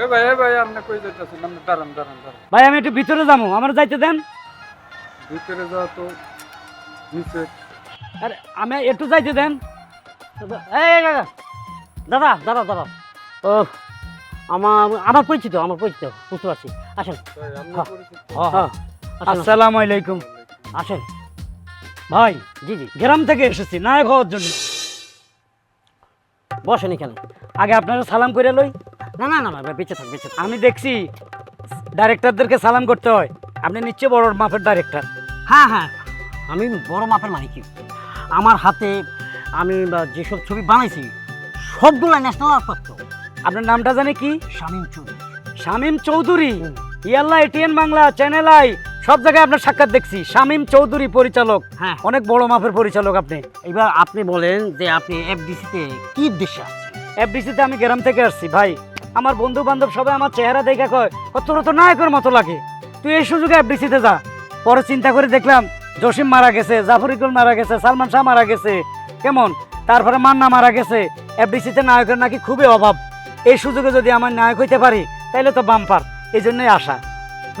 এ ভাই এ ভাই আপনি কই যাইতেছেন? আপনি দাঁড়ান দাঁড়ান দাঁড়ান। ভাই আমি একটু ভিতরে যাব আমার যাইতে দেন। ভিতরে তো নিচে। আরে আমি একটু যাইতে দেন। এই কাকা দাদা দাদা দাদা। ও আমার আমার পরিচিত আমার পরিচিত বুঝতে পারছি। আসেন। হ্যাঁ। হ্যাঁ আসসালামু আলাইকুম। আসেন। ভাই জি জি গ্রাম থেকে এসেছি নায়ক হওয়ার জন্য। বসেন এখানে। আগে আপনারা সালাম করে লই। না না না না বেঁচে থাক বেঁচে থাক। আমি দেখছি ডাইরেক্টরদেরকে সালাম করতে হয়। আপনি নিশ্চয় বড় মাপের ডাইরেক্টর হ্যাঁ হ্যাঁ আমি বড় মাপের মালিক। আমার হাতে আমি বা যেসব ছবি বানাইছি সবগুলো ন্যাশনাল আওয়ার্ড আপনার নামটা জানে কি? শামীম চৌধুরী। শামীম চৌধুরী। ইয়াল্লা এটিএন বাংলা চ্যানেল আই সব জায়গায় আপনার সাক্ষাৎ দেখছি। শামীম চৌধুরী পরিচালক। হ্যাঁ। অনেক বড় মাপের পরিচালক আপনি। এবার আপনি বলেন যে আপনি এফডিসিতে কি উদ্দেশ্যে আসছেন এফডিসিতে আমি গ্রাম থেকে আসছি ভাই। আমার বন্ধু বান্ধব সবাই আমার চেহারা দেখে কয় কত তো নায়কের মতো লাগে। তুই এই সুযোগে এফডিসিতে যা। পরে চিন্তা করে দেখলাম, জসিম মারা গেছে, জাফর ইকবাল মারা গেছে, সালমান শাহ মারা গেছে। কেমন? তারপরে মান্না মারা গেছে। এফডিসিতে নায়কের নাকি খুবই অভাব। এই সুযোগে যদি আমার নায়ক হইতে পারি তাহলে তো বাম্পার। এই জন্যই আশা।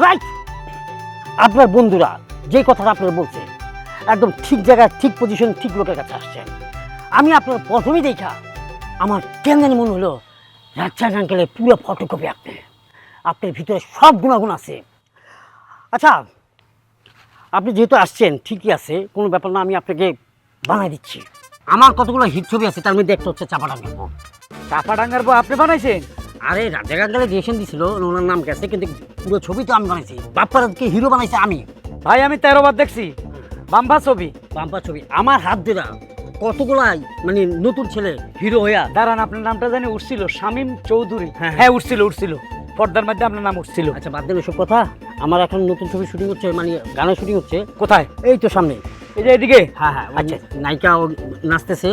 রাইট আপনার বন্ধুরা যে কথাটা আপনারা বলছেন, একদম ঠিক জায়গায়, ঠিক পজিশন ঠিক লোকের কাছে আসছেন। আমি আপনার প্রথমেই দেখা, আমার কেন জানি মনে হলো রাজ্জাক আঙ্কেলের পুরো ফটোকপি আপনি। আপনার ভিতরে সব গুণাগুণ আছে। আচ্ছা আপনি যেহেতু আসছেন ঠিকই আছে কোনো ব্যাপার না আমি আপনাকে বানাই দিচ্ছি। আমার কতগুলো হিট ছবি আছে তার মধ্যে একটা হচ্ছে চাপাডাঙ্গা চাপা ডাঙ্গার বউ আপনি বানাইছেন? আরে রাজ্জাক আঙ্কেলে ডিরেকশন দিছিল ওনার নাম গেছে কিন্তু পুরো ছবি তো আমি বানাইছি। বাপ্পারাজকে হিরো বানাইছে আমি। ভাই আমি তেরো বার দেখছি। বাম্পা ছবি। বাম্পা ছবি আমার হাত ধরা। কতগুলাই মানে নতুন ছেলে হিরো হইয়া। দাঁড়ান আপনার নামটা জানি উঠছিল শামীম চৌধুরী। হ্যাঁ, হ্যাঁ। উঠছিল উঠছিল। পর্দার মধ্যে আপনার নাম উঠছিল। আচ্ছা বাদ দেন এসব কথা। আমার এখন নতুন ছবি শুটিং হচ্ছে মানে গানের শুটিং হচ্ছে। কোথায়? এই তো সামনে। এই যে এদিকে? হ্যাঁ হ্যাঁ আচ্ছা। নায়িকা নাচতেছে।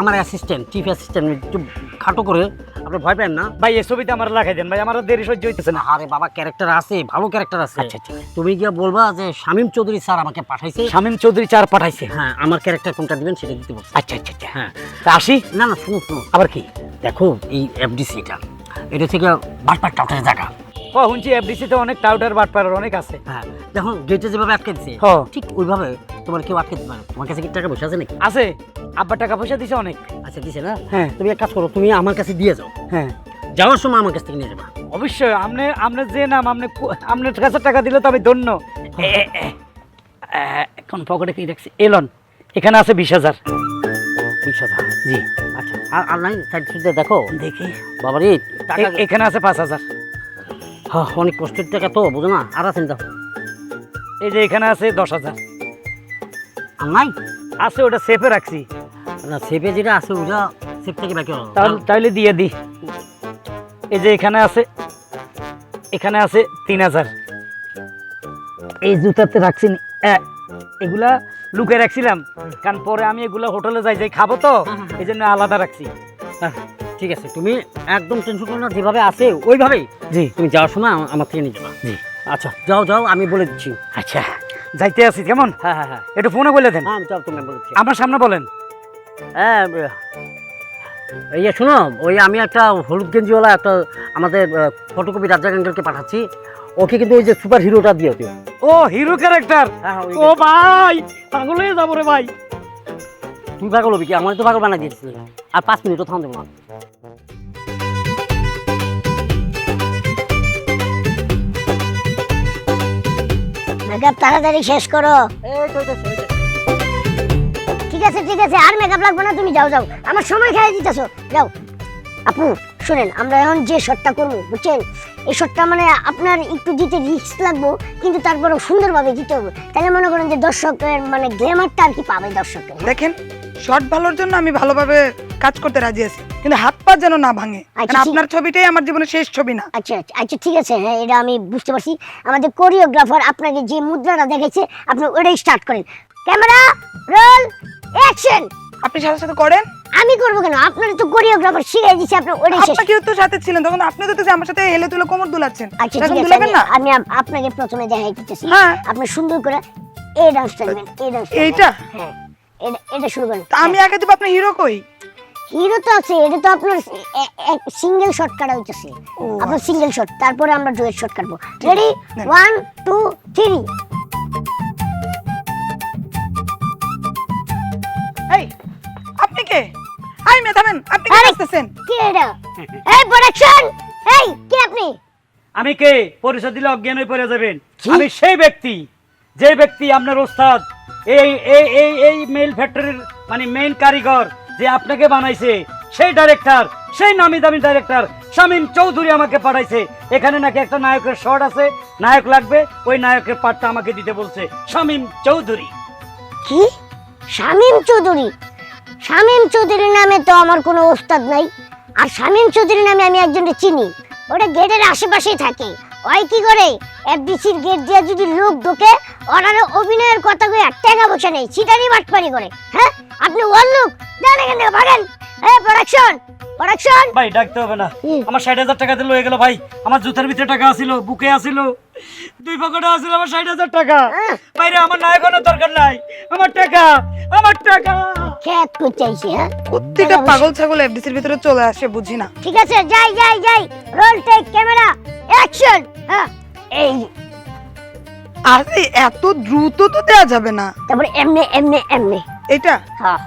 আমার অ্যাসিস্ট্যান্ট চিফ অ্যাসিস্ট্যান্ট একটু খাটো করে। আপনি ভয় পেন না? ভাই এই ছবিতে আমার লাগাই দেন। ভাই আমার দেরি সহ্য হইতেছে না। আরে বাবা ক্যারেক্টার আছে ভালো ক্যারেক্টার আছে। আচ্ছা, আচ্ছা। তুমি গিয়ে বলবা যে শামীম চৌধুরী স্যার আমাকে পাঠাইছে। শামীম চৌধুরী স্যার পাঠাইছে। হ্যাঁ আমার ক্যারেক্টার কোনটা দিবেন সেটা দিতে বলছে। আচ্ছা আচ্ছা আচ্ছা। হ্যাঁ। তা আসি? না না শুনুন শুনুন। আবার কি? দেখো এই এফডিসি এটা এটা থেকে বাটপাট টাউটের জায়গা। ও শুনছি এফডিসি তে অনেক টাউটার বাটপাড়ার অনেক আছে। হ্যাঁ দেখো গেটে যেভাবে আটকে দিছে হ। ঠিক ওইভাবে তোমার কেউ আটকে দিতে পারে। তোমার কাছে কি টাকা পয়সা আছে নাকি? আছে। আব্বা টাকা পয়সা দিছে অনেক। আচ্ছা দিছে না? হ্যাঁ। তুমি এক কাজ করো তুমি আমার কাছে দিয়ে যাও। হ্যাঁ। যাওয়ার সময় আমার কাছ থেকে নিয়ে যাবা। অবশ্যই আপনি আপনি যে নাম আপনি কো- আপনার কাছে টাকা দিলে তো আমি ধন্য। এ, এ, এ, এ, এখন পকেটে কি রাখছি এলন এখানে আছে বিশ হাজার। বিশ হাজার? জি। আচ্ছা আর আর নাই সাইড দেখো। দেখি। বাবা রে টাকা এ- এখানে আছে পাঁচ হাজার। হ্যাঁ, অনেক কষ্টের টাকা তো বুঝো না? আর আছেন যাও এই যে এখানে আছে দশ হাজার। আর নাই? আছে ওটা সেফে রাখছি। না সেপে যেটা আছে ওটা সেপ থেকে বাকি তাহলে দিয়ে দিই এই যে এখানে আছে এখানে আছে তিন হাজার। এই জুতাতে রাখছি নি- এগুলা লুকে রাখছিলাম। কারণ পরে আমি এগুলা হোটেলে যাই যাই খাব তো এই জন্য আলাদা রাখছি। হ্যাঁ, ঠিক আছে তুমি একদম টেনশন করো না যেভাবে আছে ওইভাবেই জি। তুমি যাওয়ার সময় আম- আমার থেকে নিয়ে যাবা। জি। আচ্ছা যাও যাও আমি বলে দিচ্ছি। আচ্ছা যাইতে আছি কেমন? হ্যাঁ হ্যাঁ হ্যাঁ। একটু ফোনে বলে দেন। হ্যাঁ যাও তুমি বলে দিচ্ছি। আমার সামনে বলেন। হ্যাঁ ব- এই যে শোনো ওই আমি একটা হলুদ গেঞ্জিওয়ালা একটা আমাদের ফটোকপি রাজ্জাক আঙ্কেলকে পাঠাচ্ছি। ওকে কিন্তু ওই যে সুপার হিরোটা দিয়ে দিও। ও হিরো ক্যারেক্টার হ্যাঁ হ্যাঁ, ওই ও ভাই পাগল হয়ে যাব রে ভাই। তুই পাগল হবি কি? আমার তো পাগল বানাই দিয়েছিস আর পাঁচ মিনিটও থাম দেবো না। মেকআপ তাড়াতাড়ি শেষ করো। ঠিক আছে ঠিক আছে আর মেকআপ লাগবে না তুমি যাও যাও। আমার সময় খেয়ে দিতেছো। যাও। আপু শুনেন আমরা এখন যে শটটা করব বুঝছেন? এই শটটা মানে আপনার একটু দিতে রিস্ক লাগবো কিন্তু তারপরেও সুন্দরভাবে দিতে হবে। তাহলে মনে করেন যে দর্শকের মানে গ্ল্যামারটা আর কি পাবে দর্শকের। দেখেন শর্ট ভালোর জন্য আমি ভালোভাবে কাজ করতে রাজি আছি। কিন্তু হাত পা যেন না ভাঙে আচ্ছা, কারণ আপনার ছবিটাই আমার জীবনের শেষ ছবি না। আচ্ছা আচ্ছা আচ্ছা ঠিক আছে হ্যাঁ এটা আমি বুঝতে পারছি। আমাদের কোরিওগ্রাফার আপনাকে যে মুদ্রাটা দেখেছে আপনি ওটাই স্টার্ট করেন। ক্যামেরা রোল অ্যাকশন আপনি সাথে সাথে করেন। আমি করব কেন? আপনার তো কোরিওগ্রাফার শিখিয়ে দিচ্ছে আপনি ওটাই শেষ। আপনাকেও তো সাথে ছিলেন তখন আপনি তো দেখছি আমার সাথে হেলে তুলে কোমর দুলাচ্ছেন। আচ্ছা ঠিক আছে আমি- না? আমি আপনাকে প্রথমে দেখাই দিতেছি। হ্যাঁ। আপনি সুন্দর করে এই ডান্সটা এই ডান্স এইটা? হ্যাঁ। এটা শুরু করেন। তা আমি আগে দেবো আপনি হিরো কই? হিরো তো আছে এটা তো আপনার সিঙ্গেল শট কাটা হইতেছে। আপনার সিঙ্গেল শট তারপরে আমরা ডুয়েট শট কাটবো। রেডি ওয়ান টু থ্রি এই আপনি কে? আই থামেন আপনি কি! আসতেছেন? কি এটা? এই প্রোডাকশন এই কে আপনি? আমি কে? পরিচয় দিলে অজ্ঞান হয়ে পড়ে যাবেন। আমি সেই ব্যক্তি যে ব্যক্তি আপনার ওস্তাদ এই এই এই এই মেল ফ্যাক্টরির মানে মেইন কারিগর যে আপনাকে বানাইছে, সেই ডাইরেক্টর সেই নামি দামি ডাইরেক্টর শামীম চৌধুরী আমাকে পাঠাইছে। এখানে নাকি একটা নায়কের শট আছে, নায়ক লাগবে, ওই নায়কের পার্টটা আমাকে দিতে বলছে শামীম চৌধুরী। কি? শামীম চৌধুরী? শামীম চৌধুরীর নামে তো আমার কোনো ওস্তাদ নাই। আর শামীম চৌধুরীর নামে আমি একজনকে চিনি। ওটা গেটের আশেপাশেই থাকে। ওই কি করে? এফডিসির গেট দিয়ে যদি লোক ঢোকে ওনার অভিনয়ের কথা কয়ে টাকা পয়সা নেই চিটারি বাটপারি করে। হ্যাঁ? আপনি ওর লোক? যান এখান থেকে ভাগেন। হ্যাঁ প্রোডাকশন প্রোডাকশন ভাই ডাকতে হবে না। আমার ষাট হাজার টাকা দিল হয়ে গেল ভাই। আমার জুতার ভিতরে টাকা আছিল বুকে আছিল দুই পকেটে আছিল আমার ষাট হাজার টাকা। হ্যাঁ। বাইরে আমার নায়কের দরকার নাই। আমার টাকা আমার টাকা। খেত করতে চাইছে হ্যাঁ? প্রত্যেকটা পাগল ছাগল এফডিসির ভিতরে চলে আসে বুঝি না। ঠিক আছে যাই যাই যাই। রোল টেক ক্যামেরা অ্যাকশন হ্যাঁ? এই। আরে এত দ্রুত তো দেয়া যাবে না। তারপরে এমনি এমনি এমনি। এটা? হ্যাঁ।